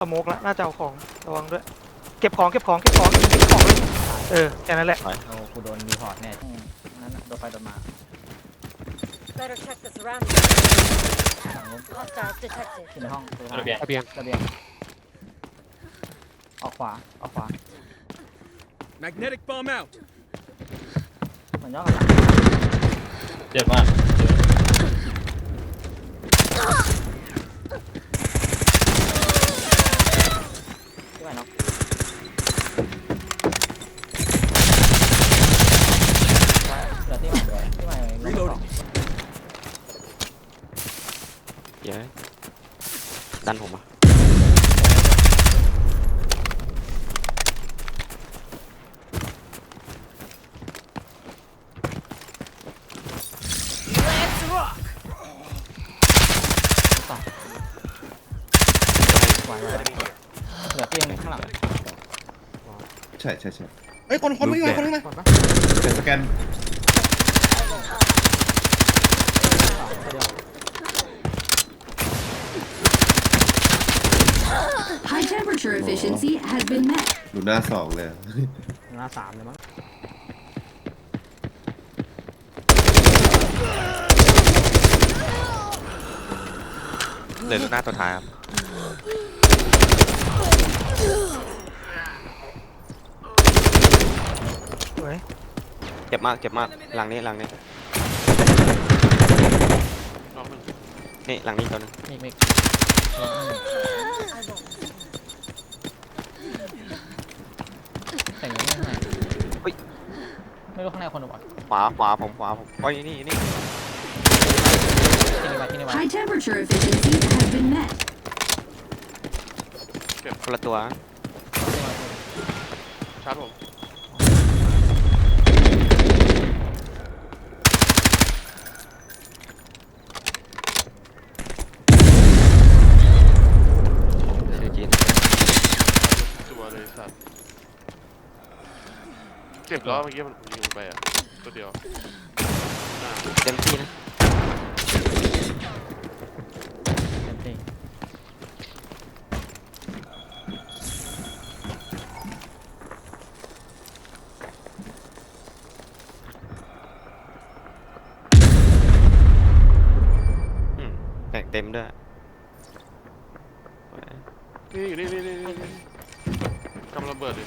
สโมกแล้วน่าจะเอาของระวังด้วย เก็บของเก็บของเก็บของเก็บของเลยเออแค่นั้นแหละโอ้กูโดนรีพอร์ตแน่นั่นน่ะโดนไฟโดนมา Better check the surroundings. ฝั่งนู้น Hostiles detected. อยู่ในห้องตัวระเบียง ระเบียงระเบียงออกขวาออกขวา Magnetic bomb out. เหมือนย่อกันหลังเจ็บมากเจ็บ ที่ไหนเนาะเหลือที่ใหม่ด้วยที่ใหม่ลงสอง เดี๋ยอะดันผมอะ สองไหวไหวเหลือเตียงข้างหลัง ใช่ใช่ใช่เฮ้ยคนคนวิ่งมาคนวิ่งมาก่อนปะเป็นสแกนเดียว High temperature efficiency has been met. ดูหน้าสองเลย หน้าสามเลยมั้งเหลือหน้าตัวท้ายครับ สวย เจ็บมากเจ็บมากหลังนี้หลังนี้รอบหนึงนี่หลังนี้ตัวหนึงมีอีกมีอีกแต่งยังไม่ให้ไม่รู้ข้างในคนหรือเปล่าขวาขวาผมขวาผมโอ้ยนี่นี่ที่นี่ไว้ที่นี่ไว้ High temperature efficiency has been met. คนละตัวชาร์จผม ชื่อจีน ตัว เลยสัตว์เจ็บแล้วเมื่อกี้มันยิงไปอะตัวเดียวหน้าเต็มที่นะเต็มที่อืมแตกเต็มด้วยนี่นี่นี่นี่นี่ กำลังระเบิดดิ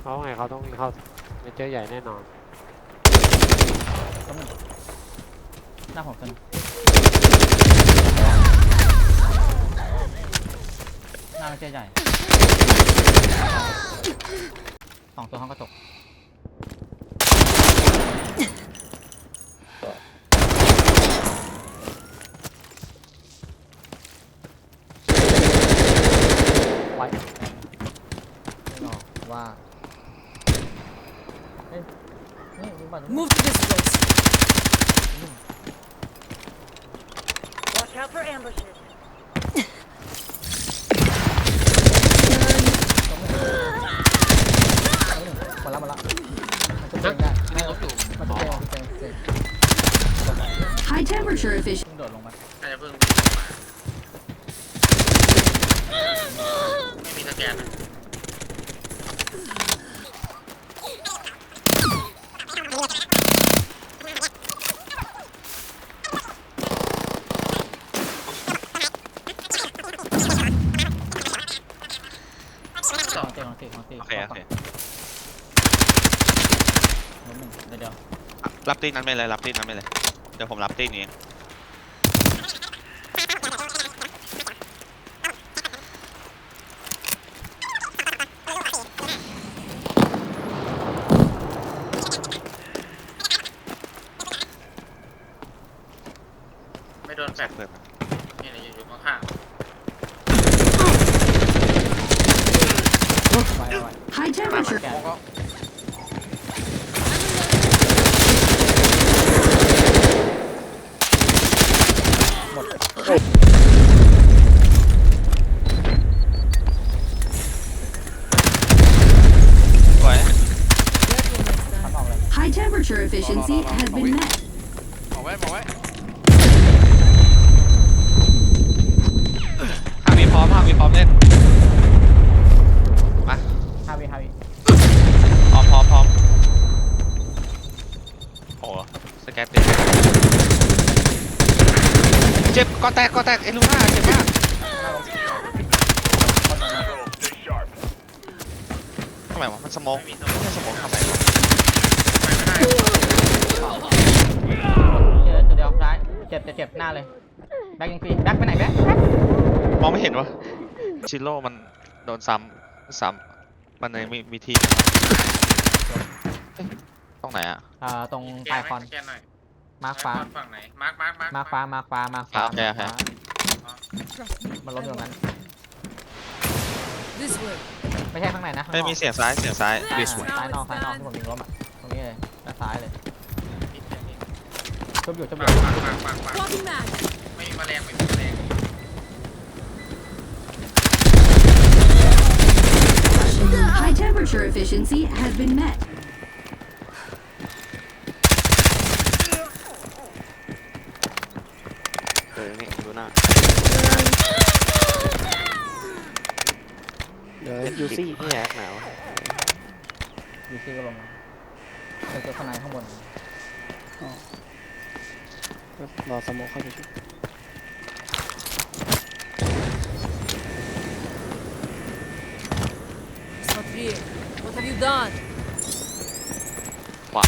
เขาไงเขาต้องเขาเมเจอร์ใหญ่แน่นอนก็มันหน้าผมเป็นหน้าไม่ใช่ใหญ่สองตัวห้องกระจก ไว้ ไม่บอกว่าเฮ้ยนี่มึงบัตร Move to this place. Watch out for ambushes. หมดละหมดละมันจะเจ๊งได้ไม่ต้องอยู่มันจะเจ๊งมันจะเจ๊งมันจะเจ๊ง High temperature efficiency เพิ่งโดดลงมาน่าจะเพิ่งไม่มีสแกนนะ โอเคโอเค ล้มหนึ่งเดี๋ยวเดี๋ยว อะ รับตีนั้นไม่เลยรับตีนั้นไม่เลย เดี๋ยวผมรับตีนี้เองไม่โดนแฟดเปิดมานี่นะอยู่อยู่ข้างไปเอาไว้ High temperature. แกะสวยพัดออก High temperature efficiency has been met. บอกไว้บอกไว้ ก็แตกก็แตกเอลูน่าเจ็บมากทำไมวะมันสโมองไม่ใช่สโมองทำไมวะเจอตัวเดียวซ้ายเจ็บเจ็บเจ็บหน้าเลยแบ็คยิงฟรีแบ็คไปไหนแบ็คมองไม่เห็นวะชิโร่มันโดนซ้ำซ้ำมันในมีมีทีเอ๊ะตรงไหนอะ อ่อตรงๆปลายคอนแกนหน่อย มาร์คฟ้าฝั่งไหน มาร์คมาร์คมาร์คมาร์คฟ้า มาร์คฟ้า มาร์คฟ้าโอเคโอเค มันล้มอยู่ตรงนั้น This way. ไม่ใช่ข้างในนะข้างนไม่อกมีเสียงซ้ายเสียงซ้ายอ่าซ้ายนอกซ้ายนอกที่ผมยิงล้มอะ ตรงนี้เลยด้านซ้ายเลยชุบอยู่ชุบอยู่ฝั่งฝั่งฝั่งฝั่ง Swapping mag. ไม่มีแมลงไม่มีแมลง High temperature efficiency has been met. เออนี่ดูหน้า ออยูซี่นี่แอละหนาวยูซี่ก็ลงมาไปเจอทนายข้างบนอ๋อก็รอสโมคเข้าไปช่วยขวา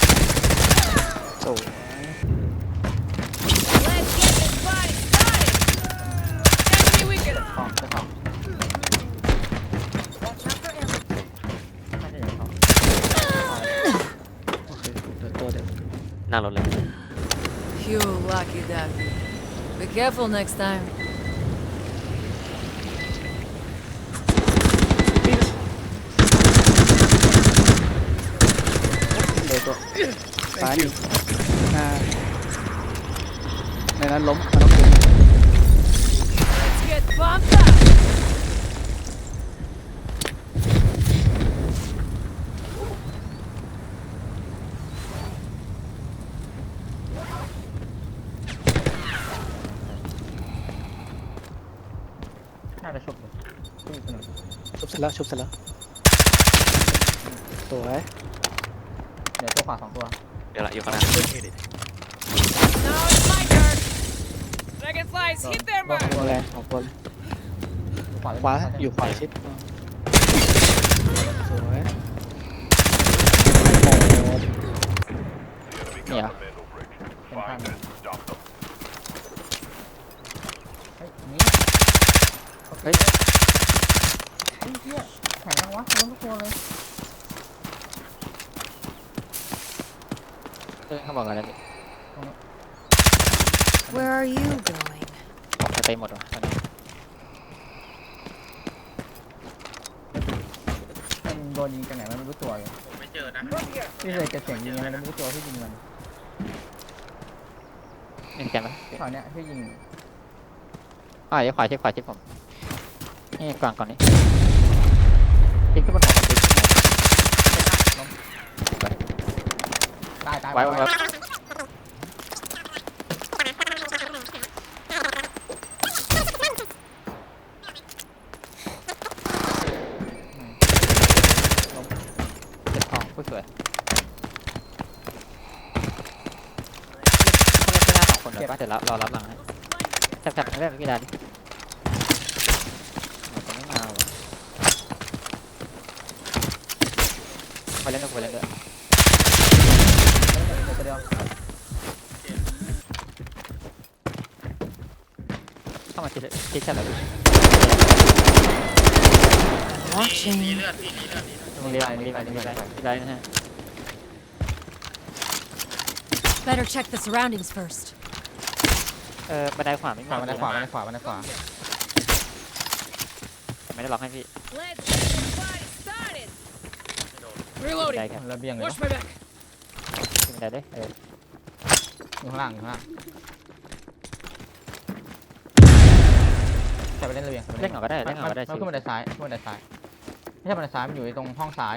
โอ้ หน้ารถเลย You lucky ducky. Be careful next time. เหลือตัวซ้ายมีหน้าในนั้นล้มมันต้องเก็บ Let's get pumped up. น่าจะชุบอยู่ชุบอยู่ตัวหนึ่ง ชุบเสร็จ แล้วชุบเสร็จแล้วสวยเดี๋ยวตัวขวาสองตัวเดี๋ยวละอยู่ข้างหน้า Now it's my turn. Dragonflies, hit their โดน mark. ตัวแรงของตัวเลยตัวขวาขวาอยู่ขวาชิดสวยโอ้โหเนี่ยเป็นข้างหนึ่งเฮ้ยหนี่เฮ้ย เฮ้ยเหี้ยแข็งจังวะล้มทุกตัวเลยเอ้ยเขาบอกอะไรนี่ Where are you going? จะเต็มหมดวะตอนนี้มันโดนยิงจากไหนมันไม่รู้ตัวเลยผมไม่เจอนะที่เลยจะเสียงยิงมันไม่รู้ตัวที่ยิงมันเห็นแกนไหมข่าวเนี้ยที่ยิง อ่าเดี๋ยวขวาชิดขวาชิดผม นี่ก่อนก่อนนี้ชิดขึ้นบนหัวชิดขึ้นหัว ตายตายไว้ไว้ไว้เจ็บคอผู้สวยเขาเล่นไม่ได้สองคนเลยป่ะเดี๋ยวรอรอรับหลังให้จับจับไม่ได้ไม่ได้ดิมันจะไม่มาว่ะไปเล่นด้วยไปเล่นด้วยามาชิดชิดแค่ไหนพี่มีเลือดพี่มีเลือดมีเลือดมึงเรียกมึงเรียกมึงเรียกอะไรนะฮะ Better check the surroundings first. เออบันไดขวาไม่มีขวาบันไดขวาบันไดขวาบันไดขวาไม่ได้ล็อกให้พี่ Let's get this party started. บันได Reloading. ครับระเบียงเลย Watch my back. บันไดเลยเอออยู่ข้างล่างอยู่ข้างล่าง จะไปเล่นระเบียงเล่นเหงาก็ได้เล่นเหงาก็ได้ มันขึ้นบันไดซ้ายขึ้นบันไดซ้าย ไม่ใช่บันไดซ้าย มันอยู่ตรงห้องซ้าย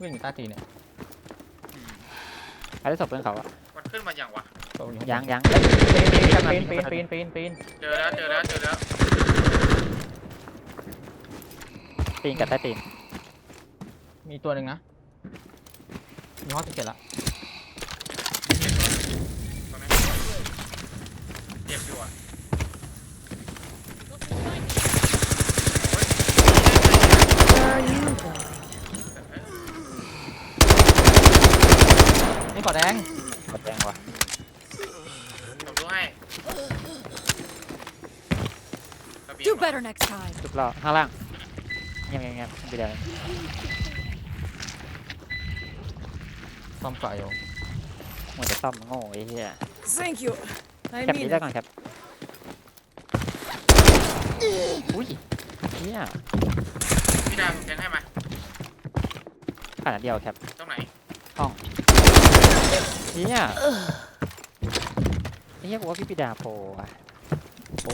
วิ่งอยู่ใต้ตีนเนี่ยใครได้ศพเพื่อนเขาอะมันขึ้นมาอย่างวะตัวอยู่ยังยังปีนปีนปีนปีนปีนปีนเจอแล้วเจอแล้วเจอแล้วปีนกับใต้ตีนมีตัวหนึ่งนะ มีห้องสิบเจ็ดละ ตรงนี้เจ็บอยู่อะ Where are you going? นี่ก่อ แดงกดแดงว่ะผมดูให้ระเบียง Do better next time. ทุกรอบข้างล่างเงียบเงียบเงียบไปเดี๋ยวซ่อมก่ออยู่มัวแต่ซ่อมโง่ไอ้เหี้ย Thank you. I แคป mean นี้ it. ได้ก่อนครับอุ้ยเหี้ยพี่ดาวผมแทงให้มาขนาดเดียวครับตรงไหน เหี้ยไอ้เหี้ยกูว่าพี่ปิดาโพอะโอ้